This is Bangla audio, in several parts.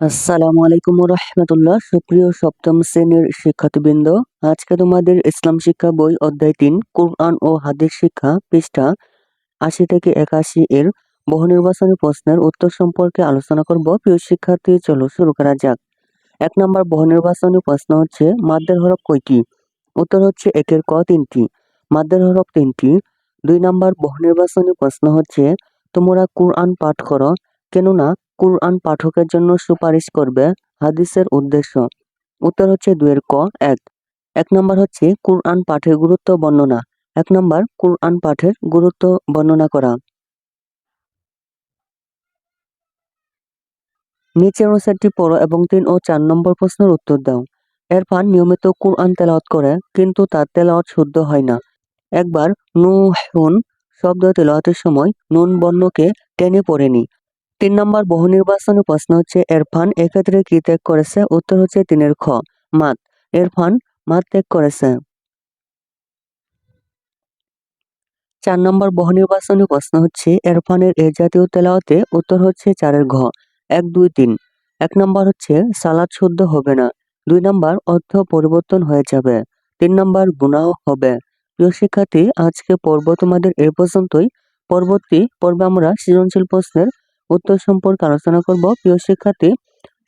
আসসালামু আলাইকুম রহমতুল্লাহ। সুপ্রিয় সপ্তম শ্রেণির শিক্ষার্থীবৃন্দ, আজকে তোমাদের ইসলাম শিক্ষা বই অধ্যায় তিন, কোরআন ও হাদিস শিক্ষা পৃষ্ঠা আশি থেকে একাশি এর বহু নির্বাচনী প্রশ্নের উত্তর সম্পর্কে আলোচনা করব। প্রিয় শিক্ষার্থী, চলো শুরু করা যাক। এক নম্বর বহু নির্বাচনী প্রশ্ন হচ্ছে মাদ্দের হরফ কয়টি? উত্তর হচ্ছে একের ক তিনটি মাদ্দের হরফ তিনটি। দুই নম্বর বহু নির্বাচনী প্রশ্ন হচ্ছে, তোমরা কোরআন পাঠ করো কেননা কুরআন পাঠকের জন্য সুপারিশ করবে হাদিসের উদ্দেশ্য। উত্তর হচ্ছে দুয়ের ক, এক। এক নম্বর হচ্ছে কুরআন পাঠের গুরুত্ব বর্ণনা। এক নম্বর, কুরআন পাঠের গুরুত্ব বর্ণনা করা। নিচের অনুসারটি পড়ো এবং তিন ও চার নম্বর প্রশ্নের উত্তর দাও। এরফান নিয়মিত কুরআন তেলাওয়াত করে, কিন্তু তার তেলাওয়াত শুদ্ধ হয় না। একবার নুহুন শব্দ তেলাওয়াতের সময় নুন বর্ণকে টেনে পড়েনি। তিন নম্বর বহু নির্বাচনী প্রশ্ন হচ্ছে, এরফান এক্ষেত্রে কি ত্যাগ করেছে? উত্তর হচ্ছে তিনের খ, মাত। এরফান, মাত ত্যাগ করেছে। চার নম্বর বহু নির্বাচনী প্রশ্ন হচ্ছে, এরফানের এ জাতীয় তেলাওয়াতে উত্তর হচ্ছে চারের ঘ, এক, দুই, তিন। এক নম্বর হচ্ছে, সালাদ শুদ্ধ হবে না। দুই নম্বর, অর্থ পরিবর্তন হয়ে যাবে। তিন নম্বর, গুনাহ হবে। প্রিয় শিক্ষার্থী, আজকে পর্ব তোমাদের এ পর্যন্তই। পরবর্তী পর্বে আমরা সৃজনশীল প্রশ্নের উত্তর সম্পর্কে আলোচনা করব। প্রিয় শিক্ষার্থী,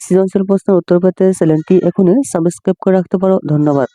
সৃজনশীল প্রশ্নের উত্তর পেতে চ্যানেলটি এখনই সাবস্ক্রাইব করে রাখতে পারো। ধন্যবাদ।